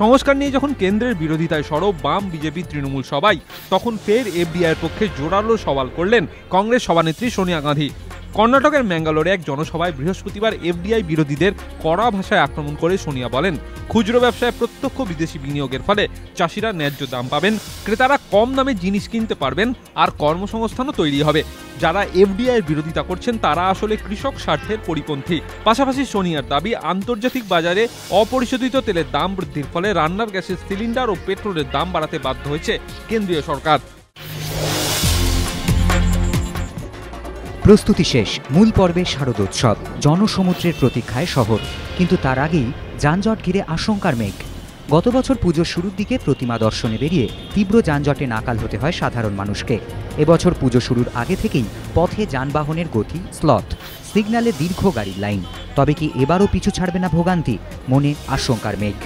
সংস্কার নিয়ে যখন কেন্দ্রের বিরোধিতায় সরব বাম, বিজেপি, তৃণমূল সবাই, তখন ফের এফডিআইয়ের পক্ষে জোরালো সওয়াল করলেন কংগ্রেস সভানেত্রী সোনিয়া গান্ধী। কর্ণাটকের ম্যাঙ্গালোরে এক জনসভায় বৃহস্পতিবার এফডিআই বিরোধীদের কড়া ভাষায় আক্রমণ করে সোনিয়া বলেন, খুচরো ব্যবসায় প্রত্যক্ষ বিদেশি বিনিয়োগের ফলে চাষিরা ন্যায্য দাম পাবেন, ক্রেতারা কম দামে জিনিস কিনতে পারবেন আর কর্মসংস্থানও তৈরি হবে। যারা এফডিআই বিরোধিতা করছেন, তারা আসলে কৃষক স্বার্থের পরিপন্থী। পাশাপাশি সোনিয়ার দাবি, আন্তর্জাতিক বাজারে অপরিশোধিত তেলের দাম বৃদ্ধির ফলে রান্নার গ্যাসের সিলিন্ডার ও পেট্রোলের দাম বাড়াতে বাধ্য হয়েছে কেন্দ্রীয় সরকার। প্রস্তুতি শেষ, মূল পর্বে শারদোৎসব, জনসমুদ্রের প্রতীক্ষায় শহর। কিন্তু তার আগেই যানজট ঘিরে আশঙ্কার মেঘ। গত বছর পুজোর শুরুর দিকে প্রতিমা দর্শনে বেরিয়ে তীব্র যানজটে নাকাল হতে হয় সাধারণ মানুষকে। এবছর পুজো শুরুর আগে থেকেই পথে যানবাহনের গতি স্লথ সিগন্যালে দীর্ঘ গাড়ির লাইন তবে কি এবারও পিছু ছাড়বে না ভোগান্তি? মনে আশঙ্কার মেঘ।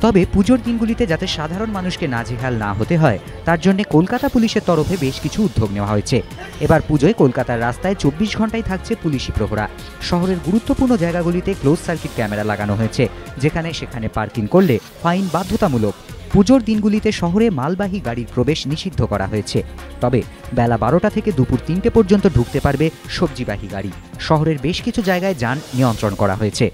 তবে পুজোর দিনগুলিতে যাতে সাধারণ মানুষকে নাজেহাল না হতে হয়, তার জন্য কলকাতা পুলিশের তরফে বেশ কিছু উদ্যোগ নেওয়া হয়েছে। এবার পুজোয় কলকাতার রাস্তায় চব্বিশ ঘন্টায় থাকছে পুলিশি প্রহরা। শহরের গুরুত্বপূর্ণ জায়গাগুলিতে ক্লোজ সার্কিট ক্যামেরা লাগানো হয়েছে, যেখানে সেখানে পার্কিং করলে ফাইন বাধ্যতামূলক। পুজোর দিনগুলিতে শহরে মালবাহী গাড়ির প্রবেশ নিষিদ্ধ করা হয়েছে। তবে বেলা বারোটা থেকে দুপুর তিনটে পর্যন্ত ঢুকতে পারবে সবজিবাহী গাড়ি। শহরের বেশ কিছু জায়গায় যান নিয়ন্ত্রণ করা হয়েছে।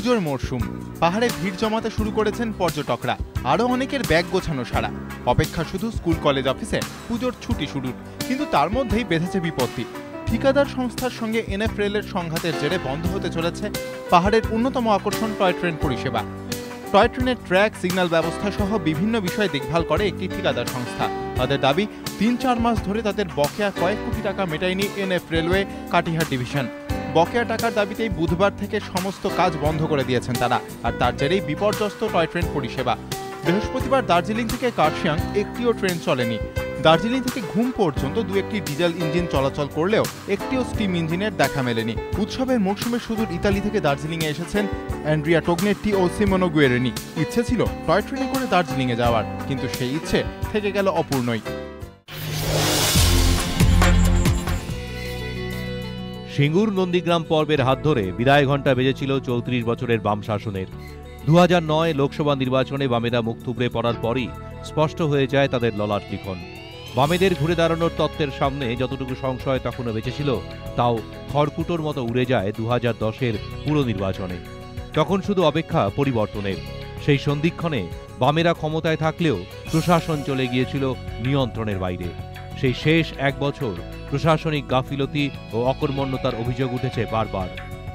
পুজোর মরশুম। পাহাড়ে ভিড় জমাতে শুরু করেছেন পর্যটকরা। আরও অনেকের ব্যাগ গোছানো সারা। অপেক্ষা শুধু স্কুল, কলেজ, অফিসে পুজোর ছুটি শুরুর কিন্তু তার মধ্যেই বেঁধেছে বিপত্তি। ঠিকাদার সংস্থার সঙ্গে এনএফ রেলের সংঘাতের জেরে বন্ধ হতে চলেছে পাহাড়ের অন্যতম আকর্ষণ টয় ট্রেন পরিষেবা। টয় ট্রেনের ট্র্যাক, সিগন্যাল ব্যবস্থা সহ বিভিন্ন বিষয়ে দেখভাল করে একটি ঠিকাদার সংস্থা। তাদের দাবি, তিন চার মাস ধরে তাদের বকেয়া কয়েক কোটি টাকা মেটায়নি এনএফ রেলওয়ে কাটিহার ডিভিশন। বকেয়া টাকার দাবিতেই বুধবার থেকে সমস্ত কাজ বন্ধ করে দিয়েছেন তারা, আর তার জেরেই বিপর্যস্ত টয় ট্রেন পরিষেবা। বৃহস্পতিবার দার্জিলিং থেকে কার্শিয়াং একটিও ট্রেন চলেনি। দার্জিলিং থেকে ঘুম পর্যন্ত দু একটি ডিজেল ইঞ্জিন চলাচল করলেও একটিও স্টিম ইঞ্জিনের দেখা মেলেনি। উৎসবের মরশুমে সুদূর ইতালি থেকে দার্জিলিংয়ে এসেছেন অ্যান্ড্রিয়া টোগনেট্টি ও সিমোনো গুয়েরেনি। ইচ্ছে ছিল টয় ট্রেনে করে দার্জিলিংয়ে যাওয়ার, কিন্তু সেই ইচ্ছে থেকে গেল অপূর্ণই। সিঙ্গুর নন্দীগ্রাম পর্বের হাত ধরে বিদায় ঘণ্টা বেজেছিল চৌত্রিশ বছরের বাম শাসনের। দু নয় লোকসভা নির্বাচনে বামেরা মুখ থুবড়ে পড়ার পরই স্পষ্ট হয়ে যায় তাদের ললাট লিখন। বামেদের ঘুরে দাঁড়ানোর তত্ত্বের সামনে যতটুকু সংশয় তখনও বেঁচেছিল, তাও খড়কুটোর মতো উড়ে যায় দু হাজার দশের পুরো নির্বাচনে। তখন শুধু অপেক্ষা পরিবর্তনের। সেই সন্ধিক্ষণে বামেরা ক্ষমতায় থাকলেও প্রশাসন চলে গিয়েছিল নিয়ন্ত্রণের বাইরে। সেই শেষ এক বছর প্রশাসনিক গাফিলতি ও অকর্মণ্যতার অভিযোগ উঠেছে বারবার।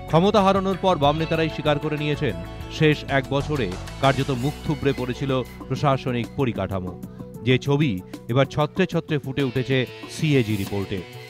ক্ষমতা হারানোর পর বাম নেতারাই স্বীকার করে নিয়েছেন, শেষ এক বছরে কার্যত মুখ থুবড়ে পড়েছিল প্রশাসনিক পরিকাঠামো। যে ছবি এবার ছত্রে ছত্রে ফুটে উঠেছে সিএজি রিপোর্টে।